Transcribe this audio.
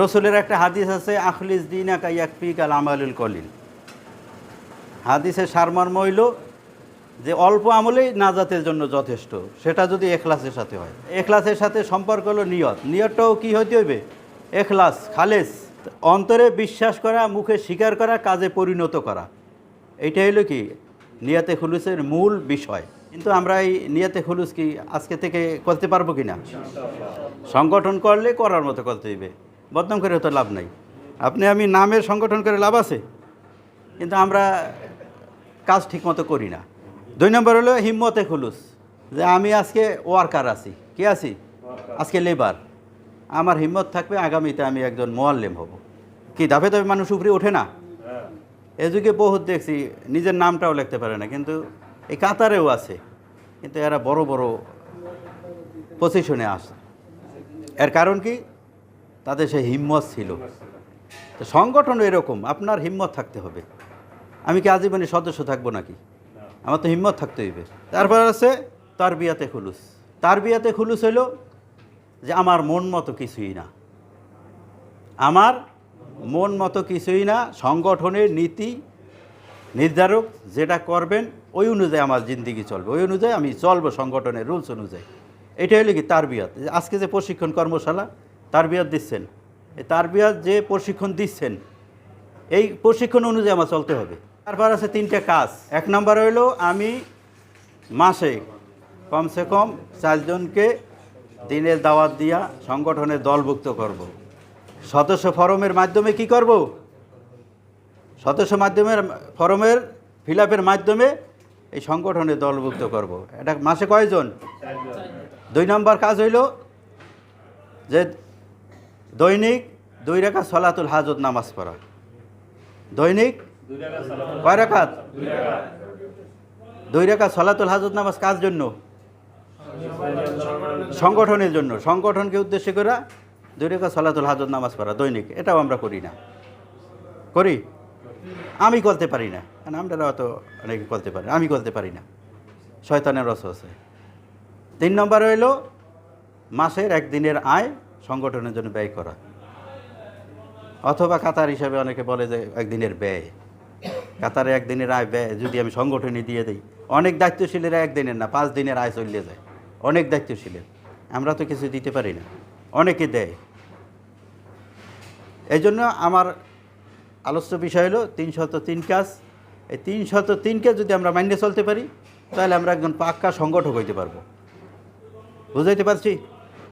রসুলের একটা হাদিস আছে, আখলিস দিন আকা ইয়াকফিক আল আমালুল কলিল। হাদিসের সারমর্ম হইল যে অল্প আমলেই নাজাতের জন্য যথেষ্ট। সেটা যদি এখলাসের সাথে হয়। এখলাসের সাথে সম্পর্ক হলো নিয়ত। নিয়তটাও কি হইতে হইবে? এখলাস, খালেস। অন্তরে বিশ্বাস করা, মুখে স্বীকার করা, কাজে পরিণত করা। এইটা হলো কি? নিয়াতে খুলুসের মূল বিষয়। কিন্তু আমরা এই নিয়াতে খুলুস কি আজকে থেকে করতে পারব কি না সংগঠন করলে করার মতো করতে হইবে। বদনাম করে তো লাভ নাই। আপনি আমি নামের সংগঠন করে লাভ আছে, কিন্তু আমরা কাজ ঠিকমতো করি না। দুই নম্বর হলো হিম্মতে খুলুস, যে আমি আজকে ওয়ার্কার আছি। কে আছি? আজকে লেবার। আমার হিম্মত থাকবে আগামীতে আমি একজন মোয়াল্লেম হব। কি দাবে দাবে মানুষ উপরে ওঠে না? এ যুগে বহুত দেখছি, নিজের নামটাও লিখতে পারে না, কিন্তু এই কাতারেও আছে। কিন্তু এরা বড় বড় পজিশনে আসে এর কারণ কি? তাদের সেই হিম্মত ছিল। তো সংগঠনও এরকম, আপনার হিম্মত থাকতে হবে। আমি কি আজীবনে সদস্য থাকব নাকি? আমার তো হিম্মত থাকতে হইবে। তারপর আছে তার বিয়াতে খুলুস। তার বিয়াতে খুলুস হলো যে আমার মন মতো কিছুই না। আমার মন মতো কিছুই না, সংগঠনের নীতি নির্ধারক যেটা করবেন, ওই অনুযায়ী আমার জিন্দিগি চলবে। ওই অনুযায়ী আমি চলবো সংগঠনের রুলস অনুযায়ী। এটা হলো কি তার বিয়াত আজকে যে প্রশিক্ষণ কর্মশালা তার বিয়াত দিচ্ছেন। এই তার বিয়াত যে প্রশিক্ষণ দিচ্ছেন এই প্রশিক্ষণ অনুযায়ী আমার চলতে হবে। তারপর আছে তিনটে কাজ। এক নম্বর হইল আমি মাসে কমসে কম চারজনকে দিনের দাওয়াত দিয়া সংগঠনের দলভুক্ত করব। সদস্য ফরমের মাধ্যমে কি করব? সদস্য মাধ্যমের ফরমের ফিল মাধ্যমে এই সংগঠনে দলভুক্ত করব। এটা মাসে কয়জন? দুই নম্বর কাজ হইল যে দৈনিক দুই রেখা সলাতুল হাজত নামাজ পড়া। দৈনিক কয় রাকাত দুই রেখা সলাতুল হাজত নামাজ কার জন্য? সংগঠনের জন্য। সংগঠনকে উদ্দেশ্য করা দুই রেখা সলাতুল হাজত নামাজ পড়া, দৈনিক। এটাও আমরা করি না। করি? আমি করতে পারি না। কারণ আমরা অত অনেকে করতে পারি আমি করতে পারি না। শয়তানের রস আছে। তিন নম্বর হইল, মাসের একদিনের আয় সংগঠনের জন্য ব্যয় করা। অথবা কাতার হিসাবে অনেকে বলে যে একদিনের ব্যয়। কাতারে একদিনের আয় ব্যয়, যদি আমি সংগঠনে দিয়ে দিই। অনেক দায়িত্বশীলেরা একদিনের না, পাঁচ দিনের আয় চলিয়ে যায়। অনেক দায়িত্বশীলের। আমরা তো কিছু দিতে পারি না। অনেকে দেয়। এই জন্য আমার আলোচ্য বিষয় হলো তিনশত তিন কাজ। এই তিনশত তিনকে যদি আমরা মাইনে চলতে পারি, তাহলে আমরা একজন পাক্কা সংগঠক হইতে পারব। বুঝাইতে পারছি?